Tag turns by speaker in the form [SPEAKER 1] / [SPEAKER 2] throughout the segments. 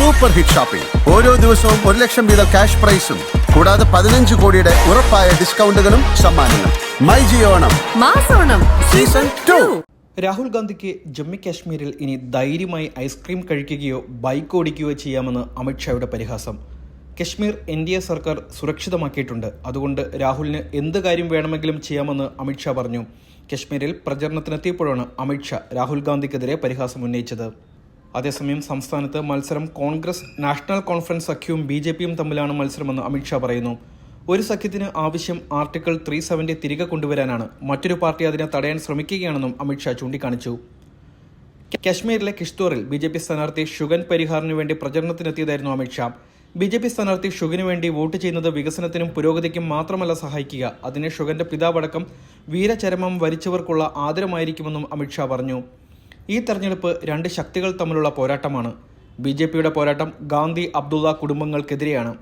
[SPEAKER 1] Super hit shopping ഓരോ ദിവസവും ഒരു ലക്ഷം വീതം ക്യാഷ് പ്രൈസും കൂടാതെ പതിനഞ്ച് കോടിയുടെ ഉറപ്പായ ഡിസ്കൗണ്ടുകളും സമ്മാനങ്ങളും. മൈ ജിയോണം
[SPEAKER 2] മാസോണം
[SPEAKER 1] സീസൺ ടു.
[SPEAKER 3] രാഹുൽ ഗാന്ധിക്ക് ജമ്മു കാശ്മീരിൽ ഇനി ധൈര്യമായി ഐസ്ക്രീം കഴിക്കുകയോ ബൈക്ക് ഓടിക്കുകയോ ചെയ്യാമെന്ന് അമിത്ഷായുടെ പരിഹാസം. കശ്മീർ എൻ ഡി എ സർക്കാർ സുരക്ഷിതമാക്കിയിട്ടുണ്ട്. അതുകൊണ്ട് രാഹുലിന് എന്ത് കാര്യം വേണമെങ്കിലും ചെയ്യാമെന്ന് അമിത്ഷാ പറഞ്ഞു. കശ്മീരിൽ പ്രചരണത്തിനെത്തിയപ്പോഴാണ് അമിത്ഷാ രാഹുൽ ഗാന്ധിക്കെതിരെ പരിഹാസം ഉന്നയിച്ചത്. അതേസമയം സംസ്ഥാനത്ത് മത്സരം കോൺഗ്രസ് നാഷണൽ കോൺഫറൻസ് സഖ്യവും ബി ജെ പിയും തമ്മിലാണ് മത്സരമെന്ന് അമിത്ഷാ പറയുന്നു. ഒരു സഖ്യത്തിന് ആവശ്യം ആർട്ടിക്കിൾ ത്രീ സെവന്റി തിരികെ കൊണ്ടുവരാനാണ്. മറ്റൊരു പാർട്ടി അതിനെ തടയാൻ ശ്രമിക്കുകയാണെന്നും അമിത്ഷാ ചൂണ്ടിക്കാണിച്ചു. കശ്മീരിലെ കിഷ്തോറിൽ ബി ജെ പി സ്ഥാനാർത്ഥി ഷുഗൻ പരിഹാറിനു വേണ്ടി പ്രചരണത്തിനെത്തിയതായിരുന്നു അമിത്ഷാ ബി ജെ പി സ്ഥാനാർത്ഥി ഷുഗിനു വേണ്ടി വോട്ട് ചെയ്യുന്നത് വികസനത്തിനും പുരോഗതിക്കും മാത്രമല്ല സഹായിക്കുക. അതിന് ഷുഗന്റെ പിതാവടക്കം വീരചരമം വരിച്ചവർക്കുള്ള ആദരമായിരിക്കുമെന്നും അമിത്ഷാ പറഞ്ഞു. ഈ തെരഞ്ഞെടുപ്പ് രണ്ട് ശക്തികൾ തമ്മിലുള്ള പോരാട്ടമാണ്. ബി ജെ പിയുടെ പോരാട്ടം ഗാന്ധി അബ്ദുള്ള കുടുംബങ്ങൾക്കെതിരെയാണ്.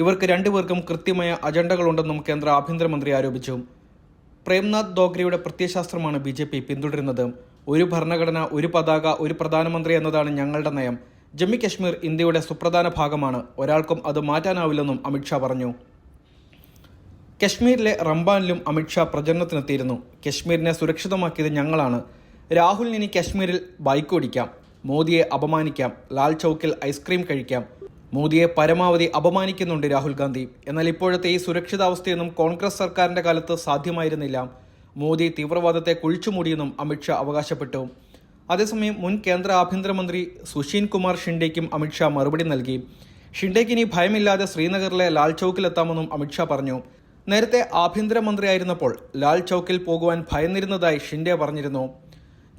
[SPEAKER 3] ഇവർക്ക് രണ്ടുപേർക്കും കൃത്യമായ അജണ്ടകളുണ്ടെന്നും കേന്ദ്ര ആഭ്യന്തരമന്ത്രി ആരോപിച്ചു. പ്രേംനാഥ് ദോഗ്രയുടെ പ്രത്യയശാസ്ത്രമാണ് ബി ജെ പി പിന്തുടരുന്നത്. ഒരു ഭരണഘടന ഒരു പതാക ഒരു പ്രധാനമന്ത്രി എന്നതാണ് ഞങ്ങളുടെ നയം. ജമ്മു കശ്മീർ ഇന്ത്യയുടെ സുപ്രധാന ഭാഗമാണ്. ഒരാൾക്കും അത് മാറ്റാനാവില്ലെന്നും അമിത്ഷാ പറഞ്ഞു. കശ്മീരിലെ റംബാനിലും അമിത്ഷാ പ്രചരണത്തിനെത്തിയിരുന്നു. കശ്മീരിനെ സുരക്ഷിതമാക്കിയത് ഞങ്ങളാണ്. രാഹുലിന് ഇനി കശ്മീരിൽ ബൈക്ക് ഓടിക്കാം. മോദിയെ അപമാനിക്കാം. ലാൽ ചൌക്കിൽ ഐസ്ക്രീം കഴിക്കാം. മോദിയെ പരമാവധി അപമാനിക്കുന്നുണ്ട് രാഹുൽ ഗാന്ധി. എന്നാൽ ഇപ്പോഴത്തെ ഈ സുരക്ഷിതാവസ്ഥയൊന്നും കോൺഗ്രസ് സർക്കാരിന്റെ കാലത്ത് സാധ്യമായിരുന്നില്ല. മോദി തീവ്രവാദത്തെ കുഴിച്ചുമൂടിയെന്നും അമിത്ഷാ അവകാശപ്പെട്ടു. അതേസമയം മുൻ കേന്ദ്ര ആഭ്യന്തരമന്ത്രി സുശീൻ കുമാർ ഷിൻഡേക്കും അമിത്ഷാ മറുപടി നൽകി. ഷിൻഡേക്ക് ഇനി ഭയമില്ലാതെ ശ്രീനഗറിലെ ലാൽ ചൌക്കിലെത്താമെന്നും അമിത്ഷാ പറഞ്ഞു. നേരത്തെ ആഭ്യന്തരമന്ത്രിയായിരുന്നപ്പോൾ ലാൽ ചൌക്കിൽ പോകുവാൻ ഭയന്നിരുന്നതായി ഷിൻഡെ പറഞ്ഞിരുന്നു.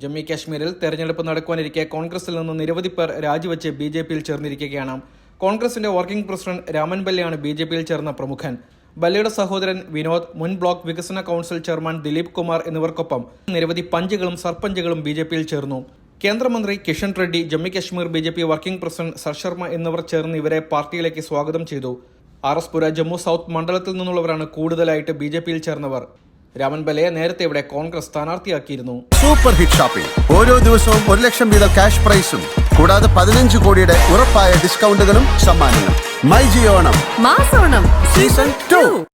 [SPEAKER 3] ജമ്മു കാശ്മീരിൽ തെരഞ്ഞെടുപ്പ് നടക്കുവാനിരിക്കെ കോൺഗ്രസിൽ നിന്ന് നിരവധി പേർ രാജിവെച്ച് ബി ജെ പിയിൽ ചേർന്നിരിക്കുകയാണ്. കോൺഗ്രസിന്റെ വർക്കിംഗ് പ്രസിഡന്റ് രാമൻ ബല്ലിയാണ് ബി ജെ പിയിൽ ചേർന്ന പ്രമുഖൻ. ബല്ലിയുടെ സഹോദരൻ വിനോദ് മുൻ ബ്ലോക്ക് വികസന കൗൺസിൽ ചെയർമാൻ ദിലീപ് കുമാർ എന്നിവർക്കൊപ്പം നിരവധി പഞ്ചുകളും സർപഞ്ചുകളും ബി ജെ പിയിൽ ചേർന്നു. കേന്ദ്രമന്ത്രി Kishan Reddy Jammu Kashmir B J P working president സർശർമ്മ എന്നിവർ ചേർന്ന് ഇവരെ പാർട്ടിയിലേക്ക് സ്വാഗതം ചെയ്തു. ആർ എസ് പുര ജമ്മു സൗത്ത് മണ്ഡലത്തിൽ നിന്നുള്ളവരാണ് കൂടുതലായിട്ട് ബി ജെ പിയിൽ ചേർന്നവർ. രാമൻ ബലയെ നേരത്തെ ഇവിടെ കോൺഗ്രസ് സ്ഥാനാർത്ഥിയാക്കിയിരുന്നു.
[SPEAKER 1] സൂപ്പർ ഹിറ്റ് ഷോപ്പിംഗ് ഓരോ ദിവസവും ഒരു ലക്ഷം വീതം ക്യാഷ് പ്രൈസും കൂടാതെ പതിനഞ്ച് കോടിയുടെ ഉറപ്പായ ഡിസ്കൗണ്ടുകളും സമ്മാനങ്ങളും. മൈ ജിയോണം
[SPEAKER 2] മാസോണം.
[SPEAKER 1] Season two